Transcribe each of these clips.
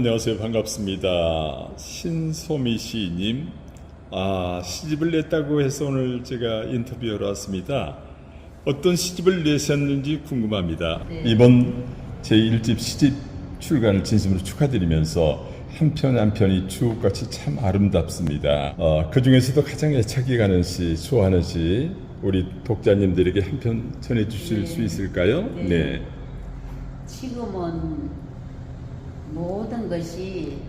안녕하세요. 반갑습니다. 신소미 시인님. 아, 시집을 냈다고 해서 오늘 제가 인터뷰하러 왔습니다. 어떤 시집을 내셨는지 궁금합니다. 네. 이번 제1집 시집 출간을 진심으로 축하드리면서 한 편 한 편이 주옥같이 참 아름답습니다. 어, 그 중에서도 가장 애착이 가는 시, 좋아하는 시, 우리 독자님들에게 한 편 전해주실 네. 수 있을까요? 네. 지금은 모든 것이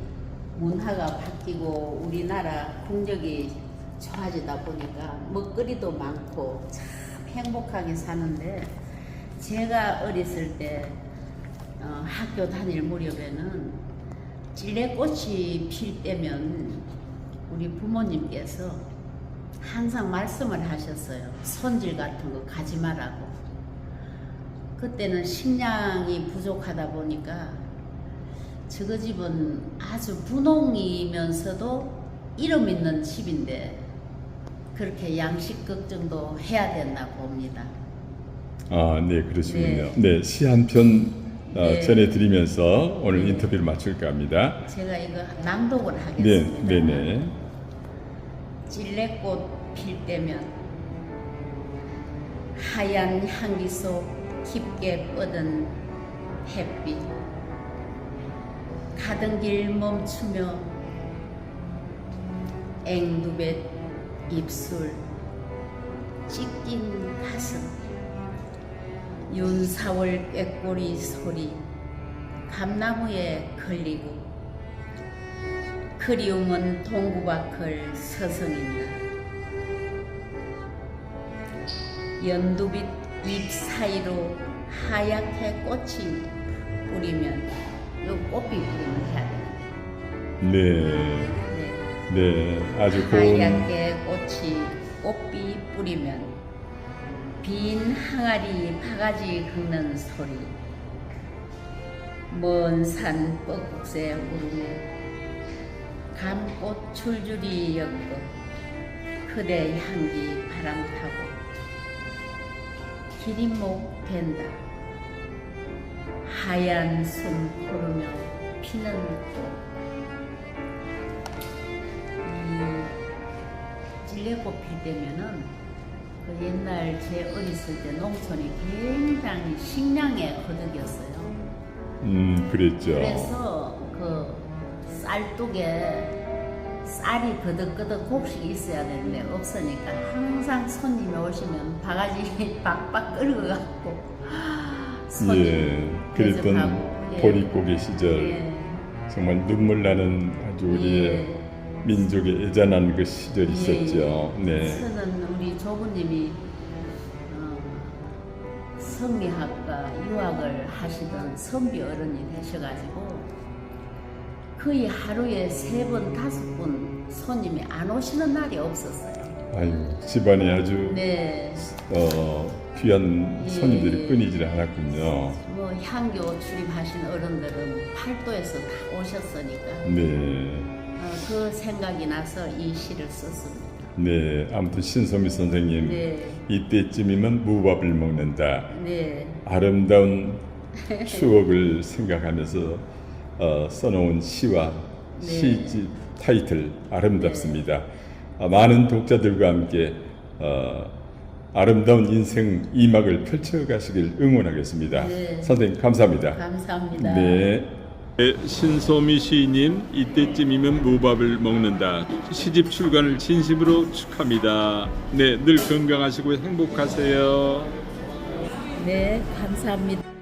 문화가 바뀌고 우리나라 국력이 좋아지다 보니까 먹거리도 많고 참 행복하게 사는데 제가 어렸을 때 어, 학교 다닐 무렵에는 찔레꽃이 필 때면 우리 부모님께서 항상 말씀을 하셨어요. 손질 같은 거 가지 말라고. 그때는 식량이 부족하다 보니까 저거 집은 아주 분홍이면서도 이름 있는 집인데 그렇게 양식 걱정도 해야 됐나 봅니다. 아, 네, 그러시군요. 네. 네, 시 한편 어, 네. 전해드리면서 오늘 네. 인터뷰를 마칠까 합니다. 제가 이거 낭독을 네, 하겠습니다. 네, 네. 찔레꽃 필 때면 하얀 향기 속 깊게 뻗은 햇빛 가던 길 멈추며 앵두뱃 입술 찢긴 가슴 윤사월 꾀꼬리 소리 감나무에 걸리고 그리움은 동구바클 서성인다. 연두빛 잎 사이로 하얗게 꽃이 뿌리면 요 꽃비 해야 돼. 네, 네. 네, 아주 고운 하얗게 꽃이 꽃비 뿌리면 빈 항아리 바가지 긁는 소리 먼 산 뻐국새 울으며 감꽃 줄줄이 엮고 그대 향기 바람 타고 기린목 된다 하얀 숨 고르며 피는 꽃이 찔레꽃 필 때면은 그 옛날 제 어렸을 때 농촌이 굉장히 식량의 거득이었어요. 음, 그랬죠. 그래서 그 쌀뚝에 쌀이 거덕거덕 곡식이 있어야 되는데 없으니까 항상 손님이 오시면 바가지 박박 끓여갖고 예, 그랬던 대접하고, 예. 보릿고개 시절 예. 정말 눈물 나는 아주 우리의 예. 민족의 애잔한 그 시절이 예, 있었죠. 예. 네, 저는 우리 조부님이 어, 성리학과 유학을 하시던 선비 어른이 되셔가지고 거의 하루에 세 번 다섯 번 손님이 안 오시는 날이 없었어요. 아유 집안에 아주 네, 어, 귀한 예. 손님들이 끊이질 않았군요. 뭐 향교 출입하신 어른들은 팔도에서 다 오셨으니까 네, 어, 그 생각이 나서 이 시를 썼습니다. 네, 아무튼 신소미 선생님 네, 이때쯤이면 무밥을 먹는다. 네, 아름다운 추억을 생각하면서 어, 써놓은 시와 네. 시집 타이틀 아름답습니다. 아, 많은 독자들과 함께 어, 아름다운 인생 이막을 펼쳐가시길 응원하겠습니다. 네. 선생님 감사합니다. 감사합니다. 네. 신소미 시인님 이때쯤이면 무밥을 먹는다. 시집 출간을 진심으로 축하합니다. 네, 늘 건강하시고 행복하세요. 네, 감사합니다.